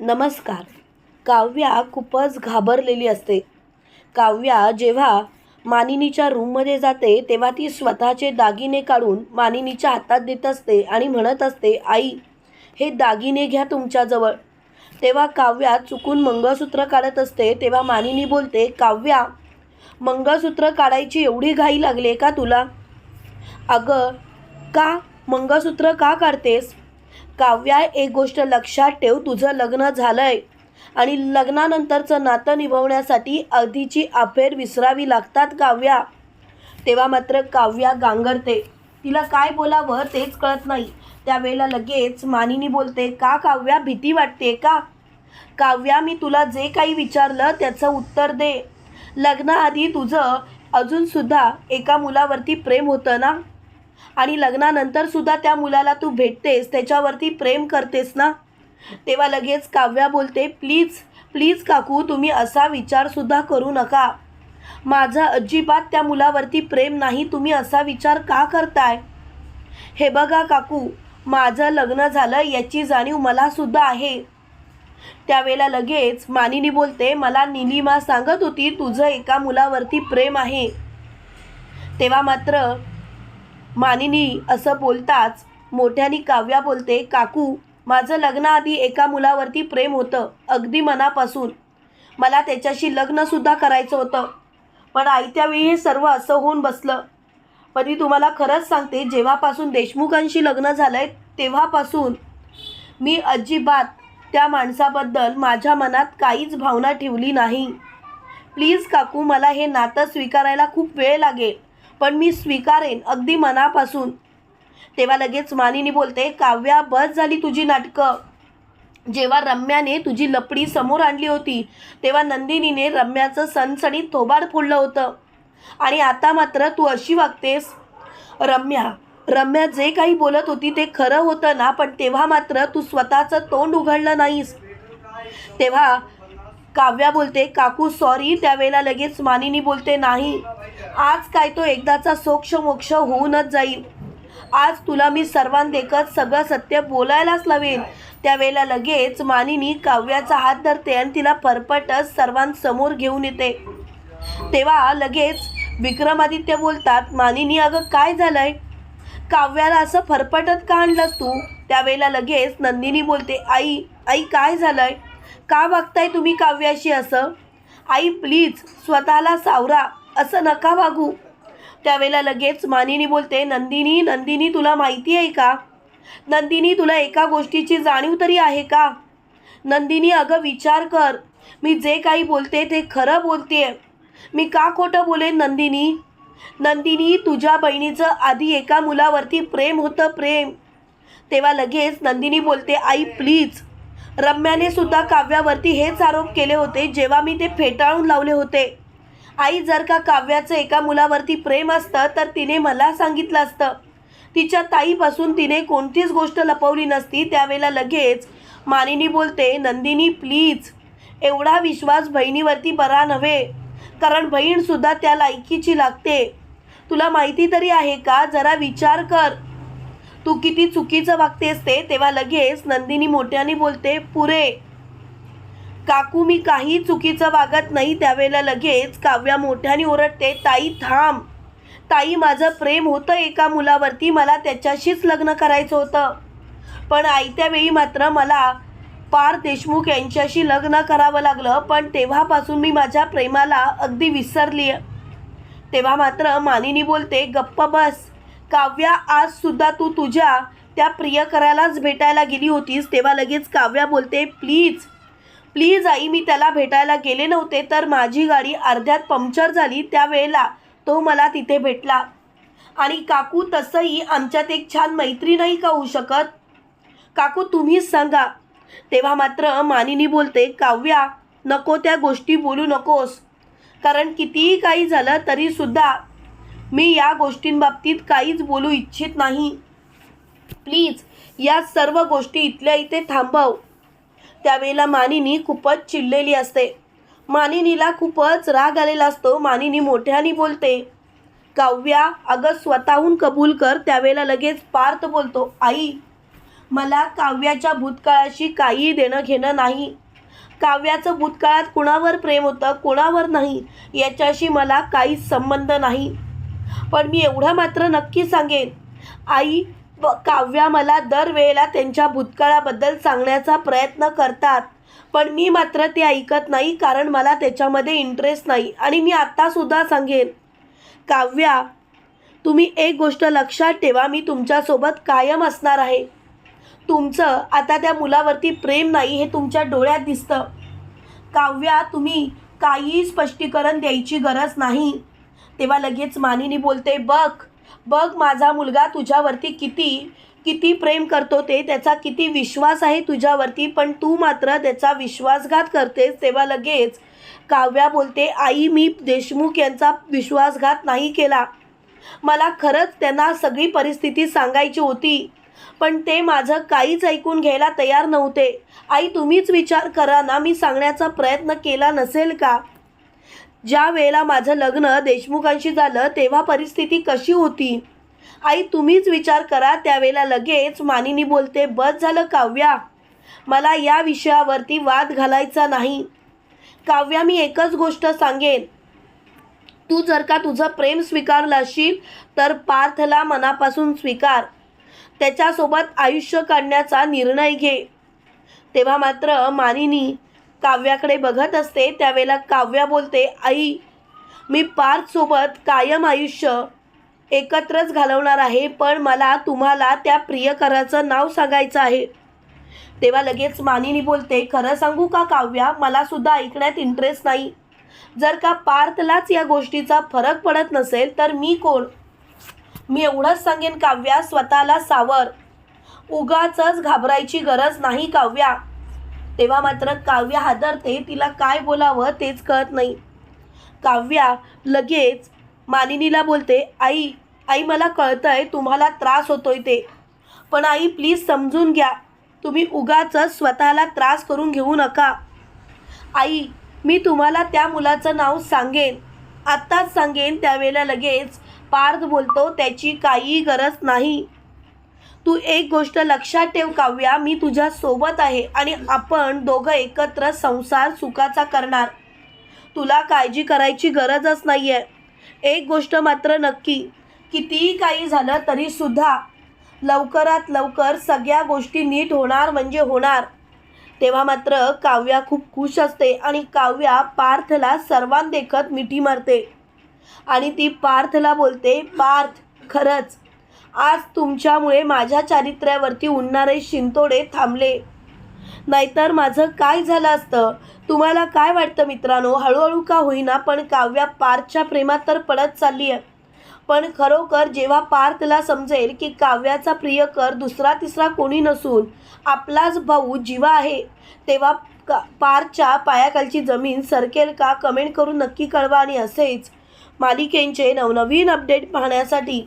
नमस्कार. काव्या खूपच घाबरलेली असते. काव्या जेव्हा मानिनीच्या रूममध्ये जाते तेव्हा ती स्वतःचे दागिने काढून मानिनीच्या हातात देत असते आणि म्हणत असते आई हे दागिने घ्या तुमच्याजवळ तेव्हा काव्या चुकून मंगळसूत्र काढत असते तेव्हा मानिनी बोलते काव्या मंगळसूत्र काढायची एवढी घाई लागली का तुला? अगं का? मंगळसूत्र का काढतेस? काव्या एक गोष्ट लक्षात ठेव तुझं लग्न झालंय. आणि लग्नानंतरचं नातं निभवण्यासाठी आधीची अफेर विसरावी लागतात काव्या. तेव्हा मात्र काव्या गांगरते. तिला काय बोलावं तेच कळत नाही. त्यावेळेला लगेच मानिनी बोलते का काव्या भीती वाटते का? काव्या मी तुला जे काही विचारलं त्याचं उत्तर दे. लग्नाआधी तुझं अजूनसुद्धा एका मुलावरती प्रेम होतं ना? आणि लग्नानंतर सुद्धा त्या मुलाला तू भेटतेस त्याच्यावरती प्रेम करतेस ना? तेव्हा लगेच काव्या बोलते प्लीज प्लीज काकू तुम्ही असा विचारसुद्धा करू नका. माझं अजिबात त्या मुलावरती प्रेम नाही तुम्ही असा विचार का करताय? हे बघा काकू माझं लग्न झालं याची जाणीव मलासुद्धा आहे. त्यावेळेला लगेच मानिनी बोलते मला निलिमा सांगत होती तुझं एका मुलावरती प्रेम आहे. तेव्हा मात्र मानिनी असं बोलताच मोठ्यानी काव्या बोलते काकू माझं लग्नाआधी एका मुलावरती प्रेम होतं अगदी मनापासून. मला त्याच्याशी लग्नसुद्धा करायचं होतं. पण आयत्यावेळी हे सर्व असं होऊन बसलं. पण मी तुम्हाला खरंच सांगते जेव्हापासून देशमुखांशी लग्न झालं आहे तेव्हापासून मी अजिबात त्या माणसाबद्दल माझ्या मनात काहीच भावना ठेवली नाही. प्लीज काकू मला हे नातं स्वीकारायला खूप वेळ लागेल. पण मी स्वीकारेन अगदी मनापासून. तेव्हा लगेच मानिनी बोलते काव्या बस झाली तुझी नाटकं. जेव्हा रम्याने तुझी लपडी समोर आणली होती तेव्हा नंदिनीने रम्याचं सणसणीत थोबाड फोडलं होतं. आणि आता मात्र तू अशी वागतेस. रम्या रम्या जे काही बोलत होती ते खरं होतं ना पण तेव्हा मात्र तू स्वतःचं तोंड उघडलं नाहीस. तेव्हा काव्या बोलते काकू सॉरी त्यावेळेला लगेच मानिनी बोलते नाही आज काय तो एकदाचा सोक्ष मोक्ष होऊनच जाईल. आज तुला मी सर्वांदेखत सगळं सत्य बोलायलाच लावेन. त्यावेळेला लगेच मानिनी काव्याचा हात धरते आणि तिला परपटच सर्वांसमोर घेऊन येते. तेव्हा लगेच विक्रमादित्य बोलतात मानिनी अगं काय झालंय? काव्याला असं फरफटत का आणलंस तू? त्यावेळेला लगेच नंदिनी बोलते आई आई काय झालंय? का वागताय तुम्ही काव्याशी असं? आई प्लीज स्वतःला सावरा. असं नका वागू. त्यावेळेला लगेच मानिनी बोलते नंदिनी नंदिनी तुला माहिती आहे का? नंदिनी तुला एका गोष्टीची जाणीव तरी आहे का? नंदिनी अगं विचार कर. मी जे काही बोलते ते खरं बोलते मी का खोटं बोलेन नंदिनी? नंदिनी तुझ्या बहिणीचं आधी एका मुलावरती प्रेम होतं प्रेम. तेव्हा लगेच नंदिनी बोलते आई प्लीज रम्याने सुद्धा काव्यावरती हेच आरोप केले होते जेव्हा मी ते फेटाळून लावले होते. आई जर का काव्याचं एका मुलावरती प्रेम असतं तर तिने मला सांगितलं असतं. तिच्या ताईपासून तिने कोणतीच गोष्ट लपवली नसती. त्यावेळेला लगेच मानिनी बोलते नंदिनी प्लीज एवढा विश्वास बहिणीवरती बरा नव्हे. कारण बहीणसुद्धा त्या लायकीची लागते. तुला माहिती तरी आहे का? जरा विचार कर. तू किती चुकीचं वागतेस ते. तेव्हा लगेच नंदिनी मोठ्याने बोलते पुरे काकू मी काही चुकीचं वागत नाही त्यावेळेला लगेच काव्या मोठ्याने ओरडते ताई थांब. ताई माझं प्रेम होतं एका मुलावरती मला त्याच्याशीच लग्न करायचं होतं. पण आयत्या वेळी मात्र मला पार देशमुख यांच्याशी लग्न करावं लागलं पण तेव्हापासून मी माझ्या प्रेमाला अगदी विसरली तेव्हा मात्र मानिनी बोलते गप्प बस. काव्या आजसुद्धा तू तू तुझ्या त्या प्रियकरालाच भेटायला गेली होतीस. तेव्हा लगेच काव्या बोलते प्लीज प्लीज आई मी त्याला भेटायला गेले नव्हते तर माझी गाडी अर्ध्यात पंक्चर झाली त्यावेळेला तो मला तिथे भेटला. आणि काकू तसंही आमच्यात एक छान मैत्री नाही का होऊ शकत? काकू तुम्हीच सांगा. तेव्हा मात्र मानिनी बोलते काव्या नको त्या गोष्टी बोलू नकोस. कारण कितीही काही झालं तरीसुद्धा मी या गोष्टींबाबतीत काहीच बोलू इच्छित नाही. प्लीज या सर्व गोष्टी इथल्या इथे थांबव. त्यावेळेला मानिनी खूपच चिडलेली असते. मानिनीला खूपच राग आलेला असतो. मानिनी मोठ्याने बोलते काव्या अगं स्वतःहून कबूल कर त्यावेळेला लगेच पार्थ बोलतो आई मला काव्याच्या भूतकाळाशी काही देणं घेणं नाही. काव्याचं भूतकाळात कुणावर प्रेम होतं कोणावर नाही याच्याशी मला काहीच संबंध नाही. पण मी एवढं मात्र नक्की सांगेन आई व काव्या मला दरवेळेला त्यांच्या भूतकाळाबद्दल सांगण्याचा प्रयत्न करतात. पण मी मात्र ते ऐकत नाही कारण मला त्याच्यामध्ये इंटरेस्ट नाही आणि मी आत्तासुद्धा सांगेन. काव्या तुम्ही एक गोष्ट लक्षात ठेवा मी तुमच्यासोबत कायम असणार आहे. तुमचं आता त्या मुलावरती प्रेम नाही हे तुमच्या डोळ्यात दिसतं. काव्या तुम्ही काही स्पष्टीकरण द्यायची गरज नाही. तेव्हा लगेच मानिनी बोलते बघ बघ माझा मुलगा तुझ्यावरती किती किती प्रेम करतो ते त्याचा किती विश्वास आहे तुझ्यावरती पण तू मात्र त्याचा विश्वासघात करतेस तेव्हा लगेच काव्या बोलते आई मी देशमुख यांचा विश्वासघात नाही केला. मला खरंच त्यांना सगळी परिस्थिती सांगायची होती पण ते माझं काहीच ऐकून घ्यायला तयार नव्हते. आई तुम्हीच विचार करा ना मी सांगण्याचा प्रयत्न केला नसेल का? ज्या वेळेला माझं लग्न देशमुखांशी झालं तेव्हा परिस्थिती कशी होती? आई तुम्हीच विचार करा. त्यावेळेला लगेच मानिनी बोलते बस झालं काव्या. मला या विषयावरती वाद घालायचा नाही. काव्या मी एकच गोष्ट सांगेन. तू जर का तुझं प्रेम स्वीकारलं असशील तर पार्थला मनापासून स्वीकार. त्याच्यासोबत आयुष्य काढण्याचा निर्णय घे. तेव्हा मात्र मानिनी काव्याकडे बघत असते त्यावेळेला काव्या बोलते आई मी पार्थसोबत कायम आयुष्य एकत्रच घालवणार आहे पण मला तुम्हाला त्या प्रियकराचं नाव सांगायचं आहे. तेव्हा लगेच मानिनी बोलते खरं सांगू का काव्या मला सुद्धा ऐकण्यात इंटरेस्ट नाही. जर का पार्थलाच या गोष्टीचा फरक पडत नसेल तर मी कोण? मी एवढंच सांगेन काव्या स्वतःला सावर. उगाचच घाबरायची गरज नाही काव्या. तेव्हा मात्र काव्या हादरते तिला काय बोलावं तेच कळत नाही. काव्या लगेच मानिनीला बोलते आई आई मला कळतंय तुम्हाला त्रास होतोय ते पण आई प्लीज समजून घ्या. तुम्ही उगाच स्वतःला त्रास करून घेऊ नका. आई मी तुम्हाला त्या मुलाचं नाव सांगेन. आत्ताच सांगेन त्यावेळेला लगेच पार्थ बोलतो त्याची काही गरज नाही. तू एक गोष्ट लक्षात ठेव काव्या. मी तुझ्या सोबत आहे आणि आपण दोघं एकत्र संसार सुखाचा करणार. तुला काळजी करायची गरजच नाही आहे एक गोष्ट मात्र नक्की. कितीही काही झालं तरीसुद्धा लवकरात लवकर सगळ्या गोष्टी नीट होणार म्हणजे होणार. तेव्हा मात्र काव्या खूप खुश असते आणि काव्या पार्थला सर्वांदेखत मिठी मारते. आणि ती पार्थला बोलते पार्थ खरंच आज तुमच्यामुळे माझ्या चारित्र्यावरती उडणारे शिंतोडे थांबले. नाहीतर माझं काय झालं असतं? तुम्हाला काय वाटतं मित्रांनो? हळूहळू का होईना पण काव्या पार्थच्या प्रेमात तर पडत चालली आहे पण खरोखर जेव्हा पार्थला समजेल की काव्याचा प्रियकर दुसरा तिसरा कोणी नसून आपलाच भाऊ जीवा आहे तेव्हा का पार्थच्या पायाखालची जमीन सरकेल का? कमेंट करून नक्की कळवा आणि असेच मालिकेंचे नवनवीन अपडेट पाहण्यासाठी.